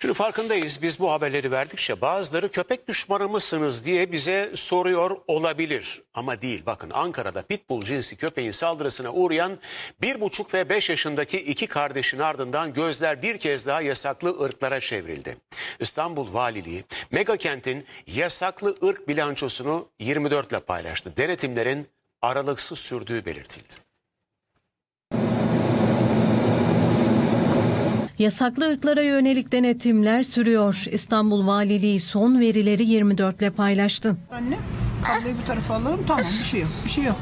Şimdi farkındayız biz bu haberleri verdikçe bazıları köpek düşmanı mısınız diye bize soruyor olabilir. Ama değil bakın Ankara'da pitbull cinsi köpeğin saldırısına uğrayan bir buçuk ve beş yaşındaki iki kardeşin ardından gözler bir kez daha yasaklı ırklara çevrildi. İstanbul Valiliği mega kentin yasaklı ırk bilançosunu 24 ile paylaştı. Denetimlerin aralıksız sürdüğü belirtildi. Yasaklı ırklara yönelik denetimler sürüyor. İstanbul Valiliği son verileri 24 ile paylaştı. Anne kabloyu bu tarafa alalım tamam bir şey yok bir şey yok.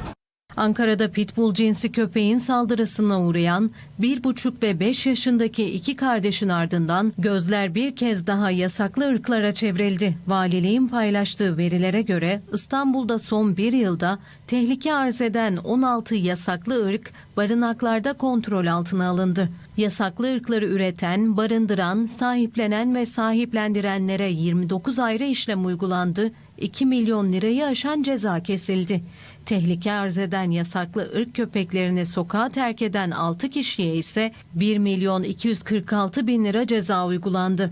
Ankara'da pitbull cinsi köpeğin saldırısına uğrayan 1,5 ve 5 yaşındaki iki kardeşin ardından gözler bir kez daha yasaklı ırklara çevrildi. Valiliğin paylaştığı verilere göre İstanbul'da son bir yılda tehlike arz eden 16 yasaklı ırk barınaklarda kontrol altına alındı. Yasaklı ırkları üreten, barındıran, sahiplenen ve sahiplendirenlere 29 ayrı işlem uygulandı. 2 milyon lirayı aşan ceza kesildi. Tehlike arz eden yasaklı ırk köpeklerini sokağa terk eden 6 kişiye ise 1 milyon 246 bin lira ceza uygulandı.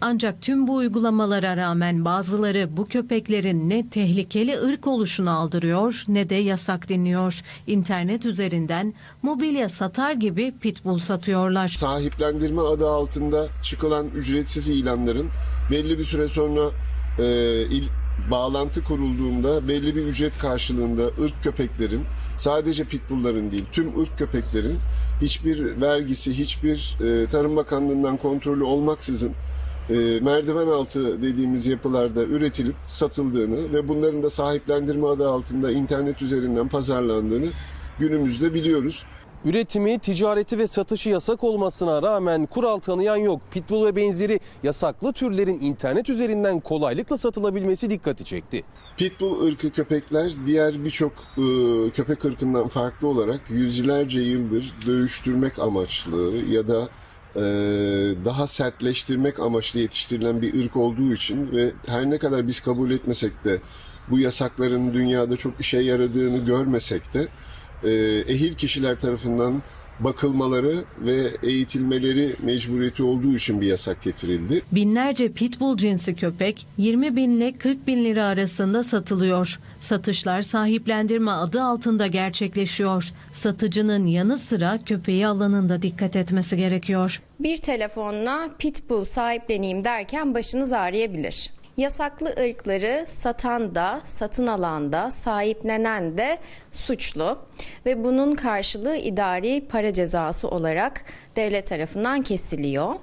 Ancak tüm bu uygulamalara rağmen bazıları bu köpeklerin ne tehlikeli ırk oluşunu aldırıyor ne de yasak dinliyor. İnternet üzerinden mobilya satar gibi pitbull satıyorlar. sahiplendirme adı altında çıkılan ücretsiz ilanların belli bir süre sonra e, il- bağlantı kurulduğunda belli bir ücret karşılığında ırk köpeklerin sadece pitbullların değil tüm ırk köpeklerin hiçbir vergisi hiçbir e, Tarım Bakanlığı'ndan kontrolü olmaksızın e, merdiven altı dediğimiz yapılarda üretilip satıldığını ve bunların da sahiplendirme adı altında internet üzerinden pazarlandığını günümüzde biliyoruz. Üretimi, ticareti ve satışı yasak olmasına rağmen kural tanıyan yok. Pitbull ve benzeri yasaklı türlerin internet üzerinden kolaylıkla satılabilmesi dikkati çekti. Pitbull ırkı köpekler diğer birçok e, köpek ırkından farklı olarak yüzlerce yıldır dövüştürmek amaçlı ya da daha sertleştirmek amaçlı yetiştirilen bir ırk olduğu için ve her ne kadar biz kabul etmesek de bu yasakların dünyada çok işe yaradığını görmesek de e, ehil kişiler tarafından bakılmaları ve eğitilmeleri mecburiyeti olduğu için bir yasak getirildi. Binlerce pitbull cinsi köpek 20 bin ile 40 bin lira arasında satılıyor. Satışlar sahiplendirme adı altında gerçekleşiyor. Satıcının yanı sıra köpeği alanında dikkat etmesi gerekiyor. Bir telefonla pitbull sahipleneyim derken başınız ağrıyabilir. Yasaklı ırkları satan da, satın alan da, sahiplenen de suçlu ve bunun karşılığı idari para cezası olarak devlet tarafından kesiliyor.